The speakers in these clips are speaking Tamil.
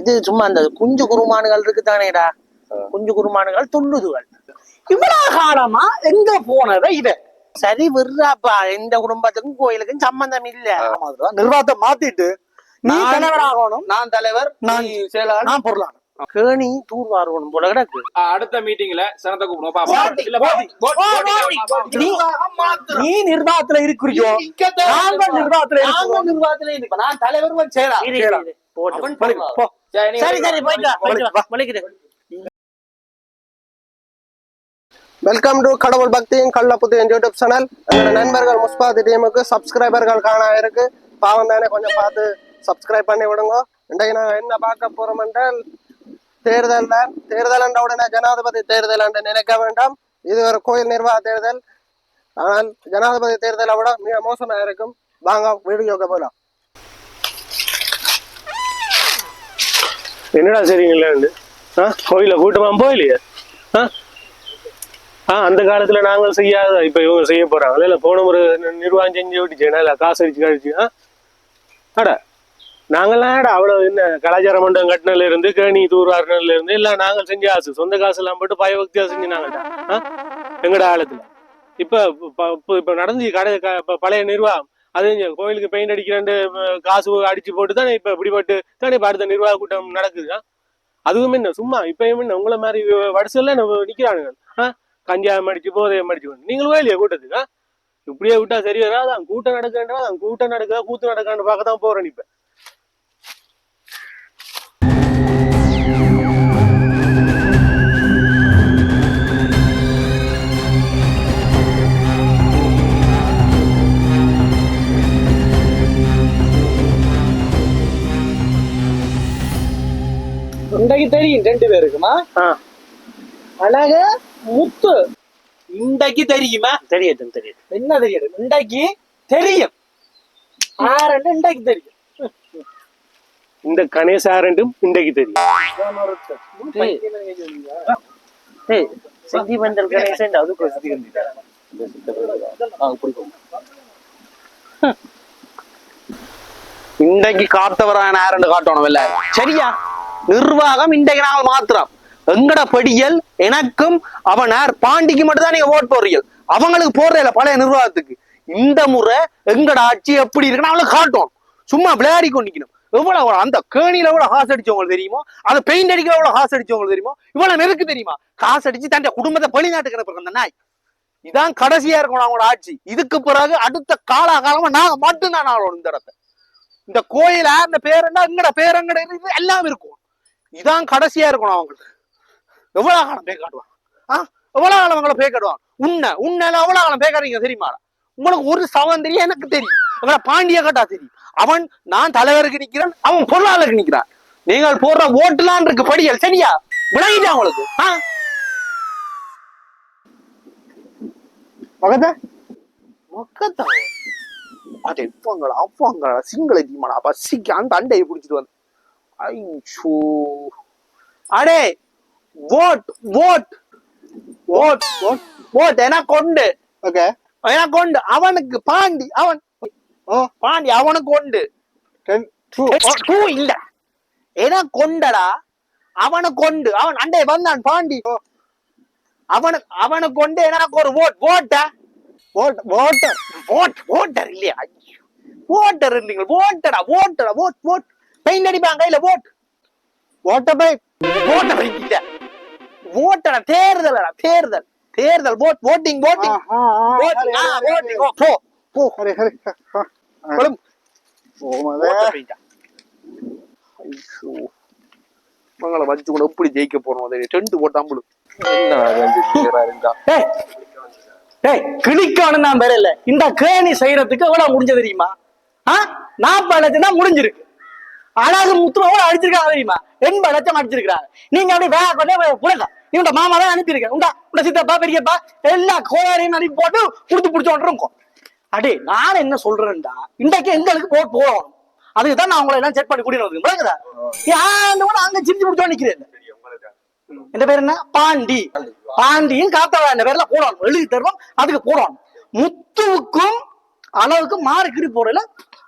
இது சும்மா அந்த குஞ்சு குருமானுகள் இருக்கு தானேடா குஞ்சு குருமானுகள் துள்ளுதுகள் இவ்வளவு காலமா எங்க போனத இவ சரி விடுறாப்பா. இந்த குடும்பத்துக்கும் கோயிலுக்கும் சம்பந்தம் இல்ல. நிர்வாகத்தை மாத்திட்டு நீ தலைவராகணும். நான் தலைவர் நான் நீ செயலாளர். நான் பொருளாளர். கேணி தூர்வாரணும் போல கிடக்கு. அடுத்த மீட்டிங்ல சனத்தை கூப்பிடுவோம். நீ நிர்வாகத்துல இருக்கிறியோ? நாங்க நிர்வாகத்துல இருக்கிறோம். நிர்வாகத்துல இருக்கு. நான் தலைவர் செயலா சரி, சரி போயிட்டு வா, போயிட்டு வா. வெல்கம் டு கடவுள் பக்தியின் கள்ளப்புத்தியின் யூடியூப் சேனல் எங்களோட நண்பர்கள் முஸ்பாத் டீமுக்கு சப்ஸ்கிரைபர்கள் காண இருக்கு. பாவம் தானே கொஞ்சம் பார்த்து சப்ஸ்கிரைப் பண்ணி விடுங்க. இன்றைக்கு நாங்கள் என்ன பார்க்க போறோம் என்றால் தேர்தல் தான். தேர்தல் என்ற உடனே ஜனாதிபதி தேர்தல் என்று நினைக்க வேண்டாம். இது ஒரு கோயில் நிர்வாக தேர்தல். ஆனால் ஜனாதிபதி தேர்தலை விட மிக மோசமாக இருக்கும். வாங்க வீடியோக்கு போகலாம் என்னடா சரிங்களா ஆ? கோயில கூட்டமா போயிலையே ஆ? ஆ அந்த காலத்துல நாங்கள் செய்யாத இப்ப இவங்க செய்ய போறாங்க. இல்ல போன முறை நிர்வாகம் செஞ்சு விட்டுச்சு. இல்ல காசு அடிச்சு கழிச்சு ஆ? அட நாங்கெல்லாம் அவ்வளவு என்ன கலாச்சார மண்டபம் கட்டினதுல இருந்து கேணி தூர்வாரினதுல இருந்து எல்லாம் நாங்கள் செஞ்ச காசு. சொந்த காசு எல்லாம் போட்டு பயபக்தியா செஞ்சு நாங்கள்டா ஆ? எங்கட காலத்துல இப்ப இப்போ இப்ப- நடந்து கடை பழைய நிர்வாகம். அது கோயிலுக்கு பெயிண்ட் அடிக்கிறேன் காசு அடிச்சு போட்டு தானே இப்ப இப்படிப்பட்டு தானே இப்ப அடுத்த நிர்வாக கூட்டம் நடக்குதுதான் அதுவும் என்ன சும்மா இப்ப என்ன உங்களை மாதிரி வடசல்ல நிற்கிறானுங்க ஆ? கஞ்சாயம் அடிச்சு போதையம் அடிச்சு நீங்களும் வேலையா கூட்டத்துக்கு இப்படியே விட்டா சரி வராதான் கூட்டம் நடக்கன்றா கூட்டம் நடக்குதா கூத்து நடக்கான்னு பார்க்க தான் போறேன் இப்ப. ஆ, அழக முத்து. இன்றைக்கு தெரியுமா? தெரியட்டும் தெரியும் என்ன தெரியும்? இன்றைக்கு தெரியும். ஆரண்டு இன்றைக்கு தெரியும். இந்த கணேசாரண்டும் இன்றைக்கு தெரியும். ஏய். சென்டிமெண்டல் கணேசன் அதுக்கு சுத்தி இன்றைக்கு காத்தவரான யாருன்னு காட்டணும் இல்ல சரியா? நிர்வாகம் இன்றைக்கு நாங்கள் மாத்திரம். எங்கட படியல் எனக்கும் அவனார் பாண்டிக்கு மட்டும் தான் நீங்க ஓட் போடுறீங்க. அவங்களுக்கு போடுறதில்ல பழைய நிர்வாகத்துக்கு. இந்த முறை எங்கட ஆட்சி எப்படி இருக்குன்னு அவங்களுக்கு காட்டணும். சும்மா விளையாடி கொண்டிக்கணும் எவ்வளவு அந்த கேணியில எவ்வளவு காசு அடிச்சவங்களுக்கு தெரியுமோ அந்த பெயிண்ட் அடிக்கிற எவ்வளவு காசு அடிச்சவங்களுக்கு தெரியுமோ இவ்வளவு நெருக்கு தெரியுமா? காசு அடிச்சு தன் குடும்பத்தை வெளிநாட்டுக்கு அனுப்புற அந்த நாய். இதான் கடைசியா இருக்கணும் அவங்களோட ஆட்சி. இதுக்கு பிறகு அடுத்த காலாகாலமா நாங்க மட்டும்தான் ஆளணும் இந்த இடத்த. இந்த கோயில அந்த பேர் என்ன எங்கட பேர் எங்கட எல்லாம் இருக்கும். இதான் கடைசியா இருக்கணும் அவங்களுக்கு எவ்வளவு காலம் பேய் காட்டுவான் ஆ? எவ்வளவு காலம் அவங்கள பேய் காட்டுவான் உன்னை உன்னை எவ்வளவு காலம் பேய் காட்டுறீங்க தெரியுமா? உங்களுக்கு ஒரு சவம் தெரியும் எனக்கு தெரியும். எங்களை பாண்டிய கட்டா தெரியும். அவன் நான் தலைவருக்கு நிக்கிறேன் அவன் பொருளாளருக்கு நிக்கிறான். நீங்கள் போடுற ஓட்டுலாம் இருக்கு படிகள் சரியா? விளங்கிட்டா உங்களுக்கு. ஆ? பக்கத்தை? மக்கத்தான் அது எப்பங்களா அப்பங்களா சிங்கள தீமனா பசிக்கு அந்த அண்டையை பிடிச்சிட்டு வந்து. ஐயோ அடே ஓட் ஓட் ஓட் ஓட் ஓட் எனக்கு கொண்டு. ஓகே. எனக்கு கொண்டு. அவனுக்கு பாண்டி அவன். பாண்டி அவனுக்கு கொண்டு. டூ இல்ல. எனக்கு கொண்டடா அவனுக்கு கொண்டு. அவன் அண்டே வந்தான் பாண்டி. அவனுக்கு அவனுக்கு கொண்டு எனக்கு ஒரு ஓட் ஓட்டா ஓட் ஓட்டர் ஓட் ஓட்டர் இல்லையா? ஓட்டர் இல்லைங்க ஓட்டடா ஓட்டடா ஓட் ஓட் பெயிண்ட் அடிப்பாங்க கையில ஓட் ஓட்டர் பைக் ஓட்டர் இல்ல ஓட்டடா தேர்தலடா தேர்தல். தேர்தல் ஓட் ஓட்டிங் ஓட்டிங் ஓட்டிங் போ போ. ஹரி ஹரி ஓட்ட ஐயோ. இவங்களை வச்சு கூட எப்படி ஜெயிக்க போறோம் அதை டென்ட் போட்டாம்பளு டேய் கிளிக்கானு நான் வரல இந்த கேணி செய்யறதுக்கு எவ்வளவு முடிஞ்சது தெரியுமா? ஆ? நாற்பது லட்சம் தான் முடிஞ்சிருக்கு. அழகு முத்து எவ்வளவு அடிச்சிருக்காங்க தெரியுமா? எண்பது லட்சம் அடிச்சிருக்காங்க நீங்க அப்படி வேக கொண்டே புடுங்க. இவங்க மாமா தான் அனுப்பியிருக்கேன். உண்டா உண்ட சித்தப்பா பெரியப்பா எல்லா கோயாரையும் அனுப்பி போட்டு கொடுத்து பிடிச்சோன்னு இருக்கும். அடே நான் என்ன சொல்றேன்டா? இன்றைக்கு எங்களுக்கு போட் போகணும் அதுக்கு தான் நான் உங்களை எல்லாம் செக் பண்ணி கூட்டிட்டு விளங்குதா? கூட அங்க சிரிச்சு பிடிச்சோன்னு நிக்கிறேன். என் பேர் என்ன? பாண்டி. பாண்டியும் காத்தவா என்ற பேர்ல போடணும். எழுதி தருவோம் அதுக்கு போடணும். முத்துவுக்கும் அளவுக்கு மாறு கிரி போடல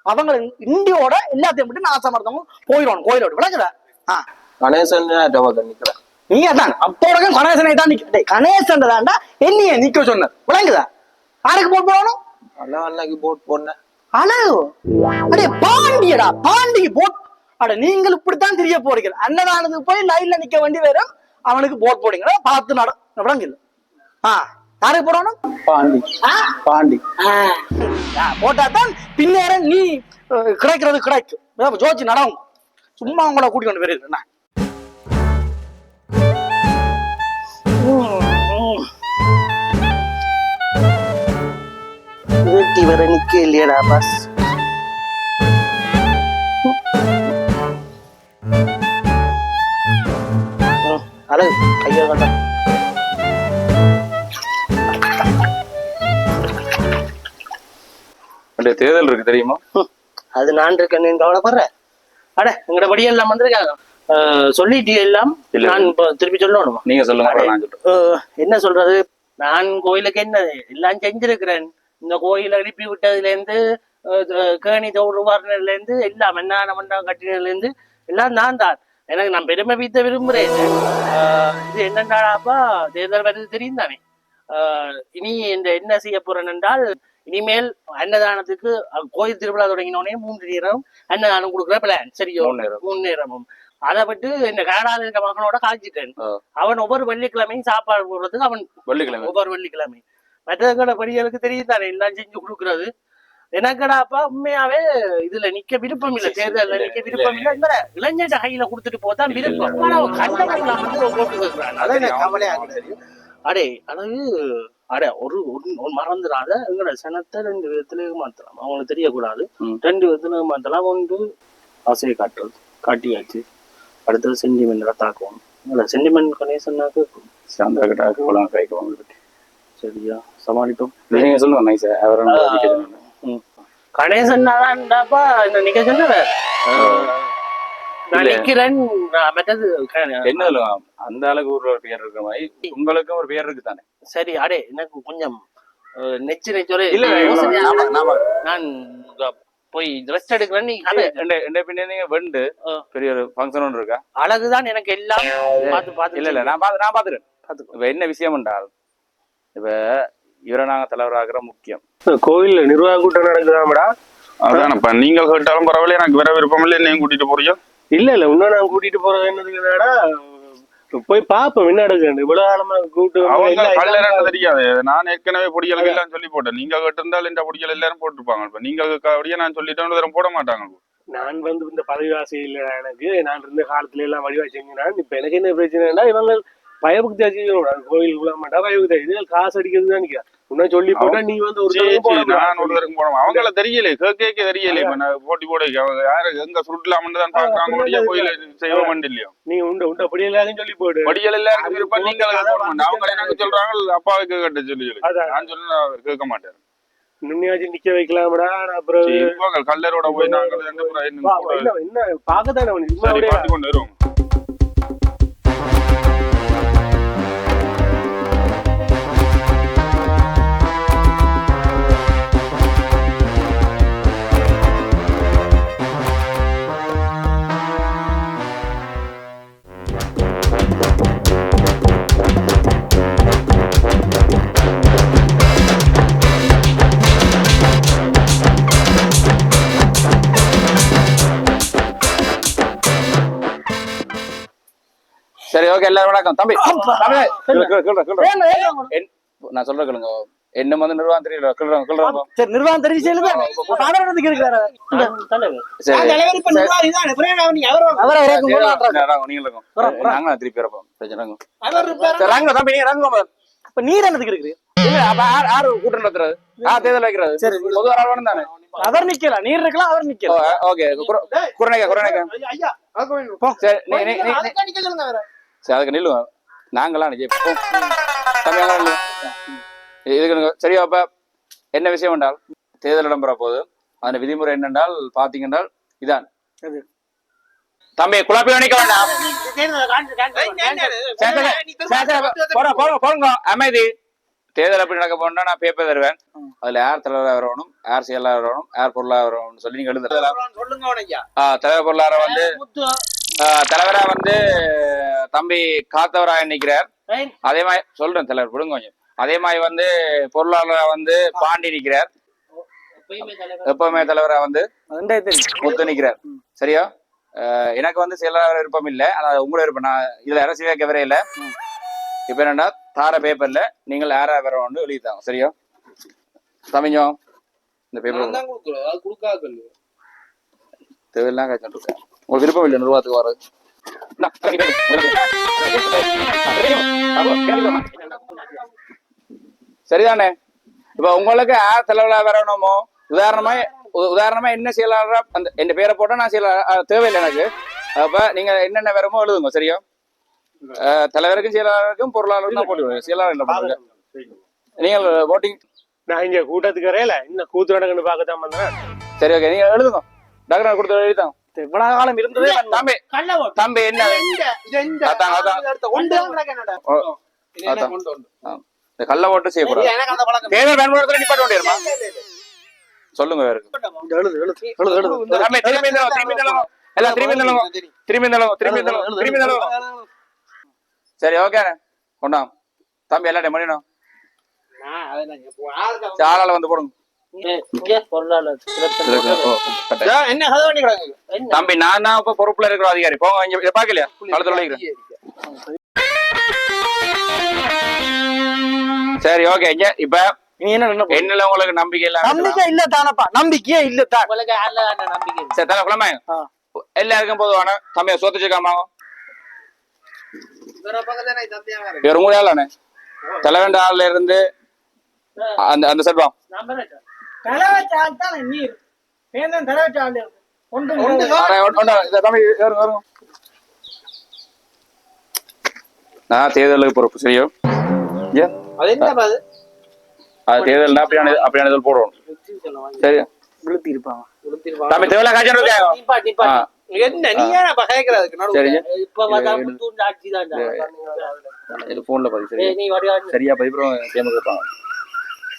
அவங்க இந்தியோட எல்லாத்தையும் விட்டு நாசமர்த்தமும் போயிடணும் கோயிலோட. விளங்குதா ஆ. கணேசன் நிக்கிறேன். நீ அதான். அப்போட கணேசனை தான் நிக்க கணேசன் தான்டா என்னைய நிக்க சொன்னது விளங்குதா? யாருக்கு போட் போடணும்? அண்ணா அன்னைக்கு போட் போடணும் அழகு. அடே பாண்டியடா பாண்டிக்கு போட் அட நீங்கள் இப்படித்தான் தெரிய போறீங்க. அன்னதானத்துக்கு போய் லைன்ல நிக்க வேண்டி வரும். அவனுக்கு போட் போடுங்க. பார்த்து நட விளங்குது ஆ. யாருக்கு போடணும்? பாண்டி? பாண்டி. போட்டா தான் பின்னேற நீ கிடைக்கிறது கிடைக்கும். ஜோதிச்சு நடவும். சும்மா உங்களை கூட்டி கொண்டு போயிருக்கேன் நான். ம், வீட்டி வர நிக்க இல்லையடா பஸ் அழகு. கையை அப்படியே தேர்தல் இருக்கு தெரியுமா? அது நான் இருக்கேன் நீ கவலைப்படுற. அட எங்கட படியெல்லாம் வந்திருக்காங்க. அஹ், சொல்லிட்டு எல்லாம். நான் இப்ப திருப்பி சொல்லணுமா? நீங்க சொல்லுங்க என்ன சொல்றது? நான் கோயிலுக்கு என்ன எல்லாம் செஞ்சிருக்கிறேன். இந்த கோயிலை எழுப்பி விட்டதுல இருந்து கேணி தோடு வாரினதுல இருந்து எல்லாம் என்ன மண்டபம் கட்டினதுல இருந்து எல்லாம் நான் தான். எனக்கு நான் பெருமை வீத்த விரும்புறேன். இது என்னண்டாப்பா தேர்தல் வருது தெரியும் தானே இனி இந்த என்ன செய்ய போறேன் என்றால் இனிமேல் அன்னதானத்துக்கு கோயில் திருவிழா தொடங்கினோடனே மூன்று நேரம் அன்னதானம் கொடுக்குற பிளான் சரியோ? மூணு நேரம். மூணு நேரமும். அதை விட்டு இந்த கனடாவில் இருக்க மகனோட காய்ச்சிட்டேன். அவன் ஒவ்வொரு வெள்ளிக்கிழமையும் சாப்பாடு போடுறதுக்கு அவன் வெள்ளிக்கிழமை. ஒவ்வொரு வெள்ளிக்கிழமை. மற்றவங்களோட படிகளுக்கு தெரியும் தானே எல்லாம் செஞ்சு கொடுக்கறது. எனக்கடாப்பா உண்மையாவே இதுல நிக்க விருப்பம் இல்ல. தேர்தல்ல நிக்க விருப்பம் இல்ல. இந்த இளைஞர் கையில கொடுத்துட்டு போதான் விருப்பம். ஆனா அவன் கண்டவங்களாம் வந்து ஓட்டு. அடே அதாவது அடே ஒரு ஒரு மறந்துடாத. எங்களோட சனத்தை ரெண்டு விதத்துல மாத்தலாம் அவங்களுக்கு தெரியக்கூடாது. ரெண்டு விதத்துல மாத்தலாம் ஒன்று ஆசையை காட்டுறது காட்டியாச்சு. அடுத்தது சென்டிமெண்ட் தாக்குவோம். இல்லை சென்டிமெண்ட் கணேசன்னாக்கு சாந்திரா கிட்ட பற்றி சரியா? சமாளிப்போம். நீங்க சொல்லுங்க நைஸ் அவரை நான் நிக்க சொன்னேன். கணேசன் தான்டாப்பா என்ன நிக்க சொன்ன என்ன அந்த அளவுக்கு ஒரு ஒரு பேர் இருக்கிற மாதிரி உங்களுக்கும் ஒரு பேர் இருக்கு தானே? சரி அடே எனக்கு கொஞ்சம் நெச்சு நெச்சொரே இல்ல நான் போய் ரெஸ்ட் எடுக்கிறேன். நீ எந்த பின்ன நீங்க வெண்டு. பெரிய ஒரு ஃபங்க்ஷன் ஒன்று இருக்கா? அழகுதான் எனக்கு எல்லாம். பார்த்து பார்த்து இல்ல இல்ல நான் பாத்து நான் பாத்துறேன் பாத்துக்கோ. இப்ப என்ன விஷயம் என்றால் இப்ப இவரை நாங்க தலைவராகிற முக்கியம். கோயில்ல நிர்வாக கூட்டம் நடக்குதாமடா? அதான் இப்ப நீங்கள் கேட்டாலும் பரவாயில்ல எனக்கு வர விருப்பம் இல்லை என்னையும் கூட்டிட்டு போறீங்க? இல்ல இல்ல இன்னும் நான் கூட்டிட்டு போறது என்னதுக்குனாடா போய் பாப்போம் என்ன நடக்குது இவ்வளவு காலமா கூட்டு தெரியாது. நான் ஏற்கனவே பொடிகளுக்கு எல்லாம் சொல்லி போட்டேன். நீங்க கேட்டிருந்தால் இந்த பொடிகள் எல்லாரும் போட்டிருப்பாங்க. இப்ப நீங்க அப்படியே நான் சொல்லிட்டேன் போட மாட்டாங்க. நான் வந்து இந்த பதவி ஆசை இல்ல எனக்கு. நான் இருந்த காலத்துல எல்லாம் செஞ்சேன். இப்ப எனக்கு என்ன பிரச்சனைனா இவங்க பயபக்தி ஆச்சு. கோயில் மாட்டா பயபக்தி இதுகள் காசு அடிக்கிறது தான் நிக்கிறேன் உன்ன சொல்லி போட்டா நீ வந்து ஒரு நான் ஒரு மாட்டா. தரம் போட அவங்கள தெரியல கேட்க தெரியல. இப்ப நான் போட்டி போட யாரு எங்க சுருட்டலாம்னு தான் பாக்குறாங்க முடிய கோயில செய்வோம் இல்லையோ? நீ உண்டு உண்டு அப்படி எல்லாரும் சொல்லி போடு. படிகள் எல்லாருக்கும் விருப்பம். நீங்க மாட்டேன் அவங்க எனக்கு சொல்றாங்க? அப்பாவுக்கு கட்ட சொல்லி சொல்லி. நான் அவர் கேட்க மாட்டாரு. நின்னையாச்சும் நிக்க வைக்கலாம்டா. அப்புறம் கல்லரோட போய் கூட- என்ன என்ன பாக்கத்தானே கொண்டு வருவோம். ஓகே எல்லாரும் வணக்கம். தம்பி நான் சொல்ற கேளுங்க என்ன வந்து நிர்வாகம் தெரியல. கேளுங்க கேளுங்க சரி நிர்வாகம் இருக்கிறாரு அவரை. இறக்கும் சரி, ராங்க, நீங்க. நாங்க திருப்பி ராங்க. ராங்க, தம்பி நீங்க ராங்க. இப்ப நீர் என்னதுக்கு இருக்குது யாரு கூட்டம் நடத்துறது ஆ தேர்தல் வைக்கிறது சரி. பொது தானே? அவர் நிக்கலாம் நீர் இருக்கலாம் அவர் ஓ, நிக்கலாம் ஓகே குர- குரநேக்கா குரநேக்கா சரி நீ நீ நீ நீ- சரி அதுக்கு நில்லுங்க நாங்களாம் அங்க நில்லு. இதுக்கு சரியா அப்ப என்ன விஷயம் என்றால் தேர்தல் இடம்பெற போது அந்த விதிமுறை என்னென்றால் பாத்தீங்கன்னா இதான்? தம்பி குழப்பி நினைக்க வேண்டாம். போறோங்க. அமைதி. தேர்தல் எப்படி நடக்க போனா நான் பேப்பர் தருவேன். அதுல யார் தலைவராக வரணும்? யார் செயலாளர் வரணும்? யார் பொருளாளர் வரணும்னு சொல்லி நீங்க சொல்லுங்க தலைவர் பொருளாளர் வந்து தலைவரா வந்து தம்பி காத்தவராய நிக்கிறார் Right. அதே மாதிரி சொல்றேன் தலைவர் விடுங்க கொஞ்சம். அதே மாதிரி வந்து பொருளாளரா வந்து பாண்டி தலைவர். எப்பவுமே தலைவரா வந்து முத்து நிக்கிறார். சரியா? எனக்கு வந்து செயலாளர் விருப்பம் இல்ல. ஆனா உங்களோட விருப்பம். நான் இதுல அரசியல் வைக்க வரையில இப்ப என்னன்னா தார பேப்பர்ல நீங்கள் யாரா வேற ஒன்று எழுதித்தாங்க சரியா? தமிழம் இந்த பேப்பர் தேவையில்லாம் காய்ச்சல் இருக்கேன். உங்களுக்கு விருப்பம் இல்லை நிர்வாகத்துக்கு வர்றது. சரிதானே இப்ப உங்களுக்கு யார் தலைவலா வரணுமோ உதாரணமா உதாரணமா என்ன செயலாளரா அந்த என் பேரை போட்டா நான் செயலாளர் தேவையில்லை எனக்கு அப்ப நீங்க என்னென்ன வேறமோ எழுதுங்க சரியா தலைவருக்கும் செயலாளருக்கும் பொருளாளருக்கும் தான் போட்டு செயலாளர் என்ன பண்ணுங்க நீங்கள் voting நான் இங்க கூட்டத்துக்கு வரையில இன்னும் கூத்து நடக்குன்னு பார்க்கத்தான் வந்தேன் சரி ஓகே நீங்க எழுதுங்க டாக்டர் கொடுத்து எழுதிதான் இவ்வளவு காலம் இருந்ததே தம்பி தம்பி என்ன. இந்த கள்ள ஓட்டு செய்யக்கூடாது தேர்தல் நிப்பாட்ட வேண்டியிருமா சொல்லுங்க வேற. எல்லாம் திரும்பி. திரும்பி அளவு, திரும்பி திரும்பி அளவு. சரி ஓகே. கொண்டாம். தம்பி எல்லாத்தையும் பண்ணிடணும் சரி, ஆளால வந்து போடுங்க. தம்பி நான் தான் இப்ப பொறுப்புல இருக்கிற அதிகாரி. போங்க இங்க இதை பாக்கலையா சரி ஓகே இங்க இப்ப நீ என்ன என்னல உங்களுக்கு நம்பிக்கை இல்லாம நம்பிக்கை இல்ல தானப்பா. நம்பிக்கையே இல்ல தான். உங்களுக்கு நம்பிக்கை? சரி தலை குழமை ஆ. எல்லாருக்கும் பொதுவான தம்பியை சொத்து வச்சுக்காமாங்க இவர் உங்க ஆளானே தலைவண்ட ஆள்ல இருந்து அந்த அந்த செல்வம் நீர். ஒன்று. நான் தேர்தலுக்கு பொறுப்பு சரியா அது தேர்தல் அப்படியான அப்படியான இதில் போடுவோம். சரியா இருப்பாங்க தேவையில்ல காய்ச்சல் இருக்காங்க என்ன நீ ஏன் அப்ப கேக்குறதுக்கு இப்ப பார்த்தா முத்தூர் ஆட்சி தான். இது போன்ல பதிவு சரியா? சரியா தேர்ந்து கேட்பாங்க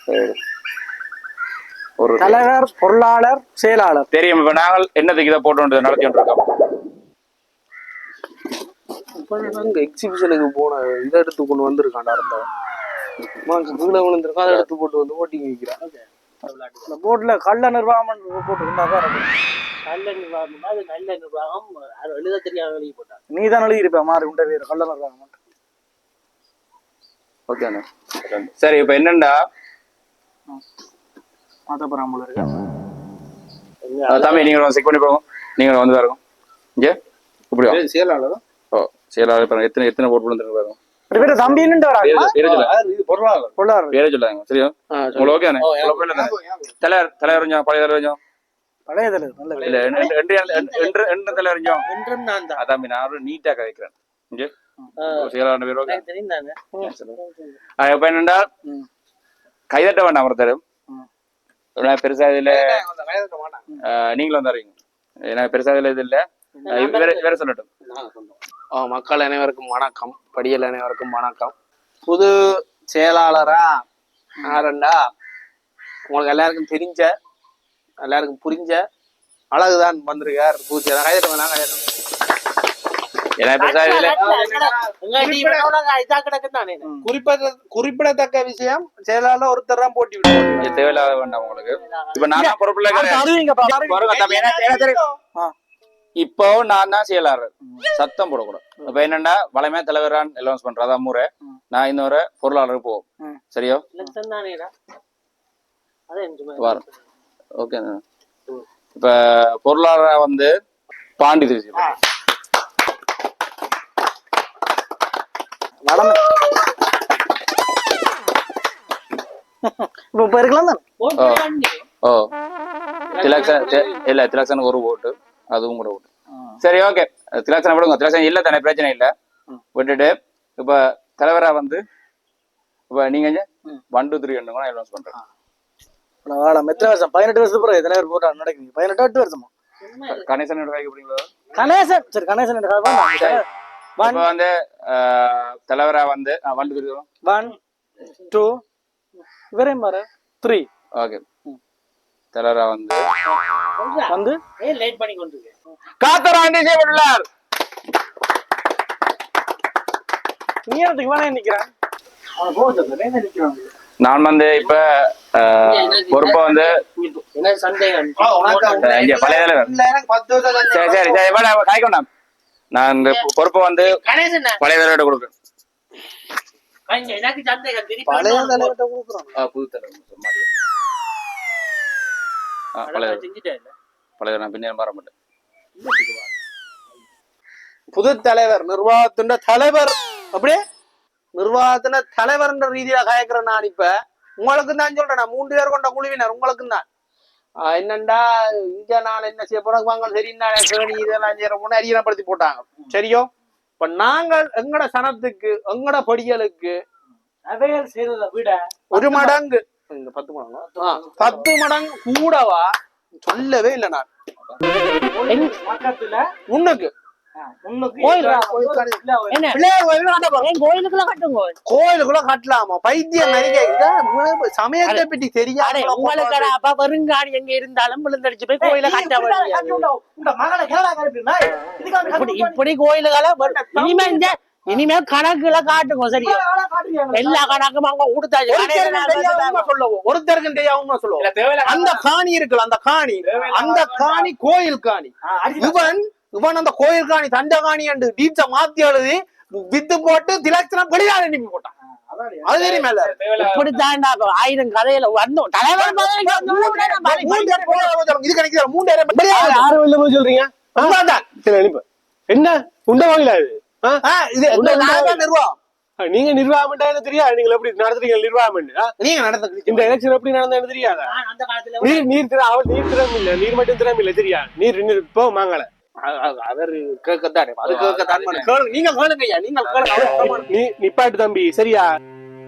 சரி. ஒரு தலைவர் பொருளாளர் செயலாளர். தெரியும் இப்ப நாங்கள் என்னத்துக்கு இதை போட்டு நடத்தி இருக்கோம் எக்ஸிபிஷனுக்கு போன இதை எடுத்து கொண்டு வந்திருக்காண்டா இருந்தவன் கீழே விழுந்திருக்கான் அதை எடுத்து போட்டு வந்து ஓட்டிங் வைக்கிறான். இந்த போர்ட்ல கள்ள நிர்வாகம் போட்டு இருந்தாதான் நல்ல நிர்வாகம் அது நல்ல நிர்வாகம். அது எழுத தெரியாத வெளியே போட்டாங்க நீ தான் எழுதி இருப்ப மாறி உண்ட பேர் கள்ள நிர்வாகம். ஓகே சரி இப்ப என்னண்டா? இருக்கு அஹ் தம்பி நீங்க செக் பண்ணி போங்க நீங்க வந்து பாருங்க இங்க? ஓ பாருங்க எத்தனை எத்தனை விழுந்துருக்கு பாருங்க. பேரும் தம்பி பேரு சொல்லாங்க. சரியா? உங்களுக்கு ஓகே தலைவர் தலைவர் பழைய தலைவர் பழைய தலைவர் தலைவர். நான் அதான் நீட்டா கதைக்கிறேன். இங்க? செயலாளர் பேர் ஓகே? இப்ப என்னண்டா? கைதட்ட வேண்டாம் ஒருத்தர். ஏன்னா பெருசா இதுல நீங்களும் தருவீங்க ஏன்னா பெருசா இதுல இது இல்ல. வேற சொல்லட்டும். மக்கள் அனைவருக்கும் வணக்கம். படியல் அனைவருக்கும் வணக்கம். புது செயலாளரா யாருண்டா? உங்களுக்கு எல்லாருக்கும் தெரிஞ்ச எல்லாருக்கும் புரிஞ்ச அழகுதான் வந்திருக்கார் பூச்சி கைதட்ட வேணாம் குறிப்பிடத்தக்க விஷயம் செயலாளர் ஒருத்தர் தான் போட்டி இங்க தேவையில்லாத வேண்டாம் உங்களுக்கு. இப்ப நான் பொறுப்புல. இப்போ நான் தான் செயலாளர். சத்தம் போடக்கூடாது. இப்ப என்னன்னா வளமையா தலைவரான் அலௌன்ஸ் பண்றேன் அதான் முறை நான் இந்த முறை பொருளாளர் போவோம். சரியா? வரும் ஓகே இப்ப பொருளாளரா வந்து பாண்டி திருச்சி. வளமை. இப்ப இருக்கலாம் தானே ஓ இல்ல திலக்ஷனுக்கு ஒரு ஓட்டு அதுவும் கூட ஓட்டு. சரி ஓகே. திலக்ஷனை விடுங்க. திலக்ஷன் இல்ல தானே பிரச்சனை இல்ல. விட்டுட்டு இப்ப தலைவரா வந்து இப்ப நீங்க ஒன் டூ த்ரீ ரெண்டு அனௌன்ஸ் பண்றேன். வாழம் எத்தனை வருஷம். பதினெட்டு வருஷத்துக்கு பிறகு எத்தனை பேர் போட்டா நடக்குது பதினெட்டு எட்டு வருஷமா? கணேசன் கணேசன். சரி கணேசன் இப்போ வந்து தலைவரா வந்து ஒன் ஒன் டூ இவரே மாற த்ரீ ஓகே தலைவரா வந்து. வந்து? லேட் பண்ணி கொண்டு காத்தராண்டி செய்யப்பட்டுள்ளார் நீ அதுக்கு வேணா நிக்கிறேன்? நான் வந்து இப்ப பொறுப்ப வந்து சரி சரி சரி கைக்கொண்டான். நான் இந்த பொறுப்பை வந்து பழைய தலைவர்கிட்ட கொடுக்குறேன். பழைய தலைவர்கிட்ட கொடுக்குறோம். புது தலைவர் மாதிரி. ஆ, பழைய நான் மாட்டேன். புது தலைவர் நிர்வாகத்தின் தலைவர். அப்படியே? நிர்வாகத்தின தலைவர்ன்ற ரீதியில காயக்கிறேன் நான் இப்ப. உங்களுக்கு தான் சொல்றேன் நான். மூன்று பேர் கொண்ட குழுவினர் உங்களுக்கு தான். என்னண்டா இங்க நான் என்ன செய்ய போறோம்? வாங்க சரி நான் கேணி இதெல்லாம் செய்யற அரியணப்படுத்தி போட்டாங்க. சரியோ? இப்ப நாங்கள் எங்கட சனத்துக்கு எங்கட படிகளுக்கு அவைகள் செய்ததை விட ஒரு மடங்கு. பத்து மடங்கு. பத்து மடங்கு கூடவா? சொல்லவே இல்லை நான். பக்கத்துல முன்னுக்கு முன்னுக்கு கோயில் கோயில் என்ன? பிள்ளையார் கோயில் கட்டப்போம் ஏன் கோயிலுக்குள்ள கட்டுங்க. கோயிலுக்குள்ள கட்டலாமா? பைத்தியம் நடிகை இதான் சமயத்தை பற்றி அடே, தெரியாத உங்களுக்கு அப்ப வருங்காடி எங்க இருந்தாலும் விழுந்தடிச்சு போய் கோயில கட்ட இப்படி கோயிலுகளை இனிமே இந்த இனிமே கணக்குல காட்டுங்க சரியா? எல்லா கணக்கும் அவங்க கொடுத்தாச்சு சொல்லுவோம். ஒருத்தருக்கு தெரியாம சொல்லுவோம். அந்த காணி இருக்குல்ல அந்த காணி. அந்த காணி கோயில் காணி. இவன் இவன் அந்த கோயில் காணி தண்ட காணி என்று டீச்ச மாத்தி எழுதி வித்து போட்டு திலட்சணம் வெளியால் அனுப்பி போட்டான். அது தெரியுமா இல்ல இப்படித்தான் ஆயிரம் கதையில வந்தோம் தலைவர். இது கணக்கு மூன்று பேர் வெளியால் யாரும் இல்ல போய் சொல்றீங்க? என்ன? உண்ட வாங்கல இது? நிர்வாகம். நீங்க நிர்வாகம் எனக்கு தெரியாது நீங்க எப்படி நடத்துறீங்க நிர்வாகம்? நீங்க நடந்து இந்த எலெக்ஷன் எப்படி நடந்தது தெரியாதா? அந்த காலத்துல நீர் நீர் திற அவள் நீர் திறம் இல்ல நீர் மட்டும் திறம் இல்ல தெரியா? நீர் நீர் இப்போ மாங்கல அவர் கேட்கத்தானே அது கேட்கத்தான். கேளுங்க நீங்க கேளுங்க ஐயா நீங்க கேளுங்க. அவர் சொல்ல நீ நிப்பாட்டு தம்பி சரியா?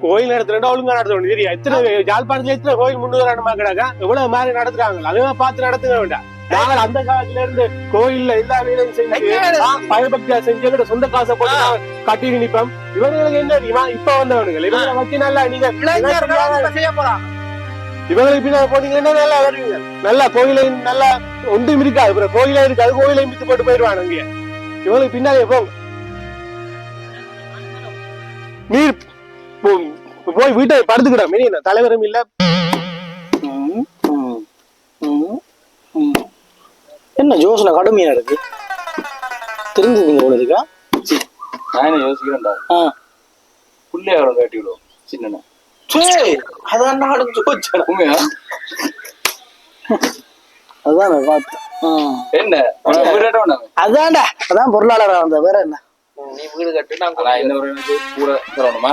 கோயில் நடத்துறா ஒழுங்கா நடத்தணும் சரியா? எத்தனை யாழ்ப்பாணத்துல எத்தனை கோயில் முன்னுதாரணமா கிடக்கா எவ்வளவு மாதிரி நடத்துறாங்க அதெல்லாம் பார்த்து நடத்துக்க வேண்டாம் நாங்கள் அந்த காலத்துல இருந்து கோயில்ல எல்லா வேலையும் செஞ்சு பயபக்தியா செஞ்சு சொந்த காசை போட்டு கட்டி நிப்போம் இவங்களுக்கு என்ன இப்ப வந்தவனுங்க இவங்களை வச்சு நல்லா நீங்க இவங்களுக்கு பின்னாடி போனீங்கன்னா நல்லா வருவீங்க நல்லா கோயிலை நல்லா ஒன்றும் இருக்காது அப்புறம் கோயிலே இருக்காது கோயிலை மித்து போட்டு போயிடுவாங்க இங்க. இவங்களுக்கு பின்னாலே போங்க. நீர் போய் வீட்டை படுத்துக்கிட மினி தலைவரும் இல்ல. என்ன ஜோஸ்ல கடுமையா இருக்கு? தெரிஞ்சுதுங்க போல இருக்கா? நான் என்ன யோசிக்கிறேன்டா. ஆ. பிள்ளையாரோட காட்டி விடுவோம் சின்ன சரி அதான் நானும் ஜோதிச்சேன் உண்மையா அதான் பார்த்தேன். என்ன அதான்டா அதான் பொருளாளரா வந்த வேற என்ன நீ வீடு கட்டு நான் எனக்கு கூட தரணுமா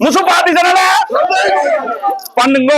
முசுபாத்தி பண்ணுங்க